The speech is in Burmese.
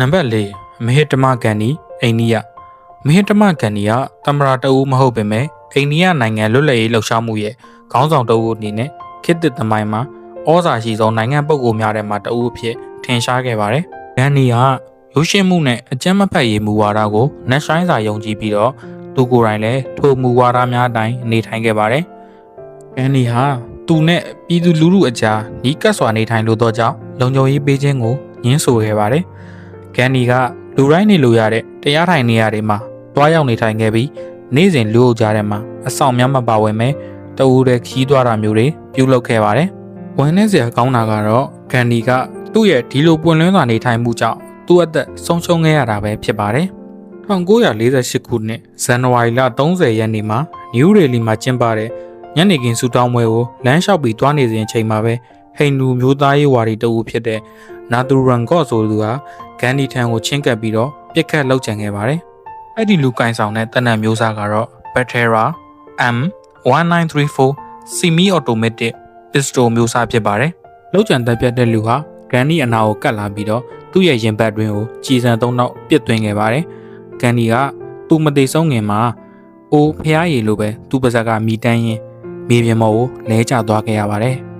နံပါတ်၄မဟိတမကန်နီအိန္ဒိယမဟိတမကန်နီကတမရာတအူးမဟုတ်ပေမဲ့အိန္ဒိယနိုင်ငံလွတ်လပ်ရေးလှုပ်ရှားမှုရဲ့ခေါင်းဆောင်တအူးအနေနဲ့ခေတ်သစ်သမိုင်းမှာဩဇာရှိဆုံးနိုင်ငံပုဂ္ဂိုလ်များထဲမှာတအူးအဖြစ်ထင်ရှားခဲ့ပါတယ်။ကန်နီကရုပ်ရှင်မှုနဲ့အကြမ်းမဖက်ရေးမူဝါဒကိုနက်ဆိုင်စာယုံကြည်ပြီးတော့သူကိုယ်တိုင်လည်းထိုမူဝါဒများအတိုင်းနေထိုင်ခဲ့ပါတယ်။ကန်နီဟာသူနဲ့ပြည်သူလူထုအကြားနီးကပ်စွာနေထိုင်လို့တော့ကြောင့်လုံခြုံရေးပေးခြင်းကိုညှင်းဆိုခဲ့ပါတယ်။ ကန်နီကလူတိုင်းနေလို့ရတဲ့တရားထိုင်နေရာတွေမှာတွားရောက်နေထိုင်ခဲ့ပြီးနေ့စဉ်လူအုပ်ကြားထဲမှာအဆောင်များမပါဝင်မဲတအူးတဲ့ခီးသွားတာမျိုးတွေပြုလုပ်ခဲ့ပါတယ်။ဝင်နေစရာကောင်းတာကတော့ကန်နီကသူ့ရဲ့ဒီလိုပွင့်လင်းစွာနေထိုင်မှုကြောင့်သူ့အသက်ဆုံးရှုံးခဲ့ရတာပဲဖြစ်ပါတယ်။1948ခုနှစ်ဇန်နဝါရီလ30ရက်နေ့မှာနယူးဒေလီမှာကျင်းပတဲ့ညနေခင်းဆူတောင်းပွဲကိုလမ်းလျှောက်ပြီးတွားနေစဉ်အချိန်မှာပဲဟိန္ဒူမျိုးသားရေးဝါဒီတအူးဖြစ်တဲ့ နာသူရန်ကော့ဆိုသူဟာဂန်ဒီထံကိုချင်းကပ်ပြီးတော့ပြစ်ခတ်လောက်ချန်ခဲ့ပါတယ်။အဲ့ဒီလူကင်ဆောင်တဲ့တနက်မျိုးစားကတော့ Batera M1934 Semi Automatic Pistol မျိုးစားဖြစ်ပါတယ်။လောက်ချန်တက်ပြတ်တဲ့လူဟာဂန်ဒီအနာကိုကတ်လာပြီးတော့သူ့ရဲ့ရင်ဘတ်တွင်ကိုကြည်စံသုံးတော့ပစ်သွင်းခဲ့ပါတယ်။ဂန်ဒီကသူမသေးဆုံးခင်မှာအိုးဖျားရည်လိုပဲသူ့ပါဇက်ကမိတန်းရင်မြေပြင်ပေါ်ကိုလဲကျသွားခဲ့ရပါတယ်။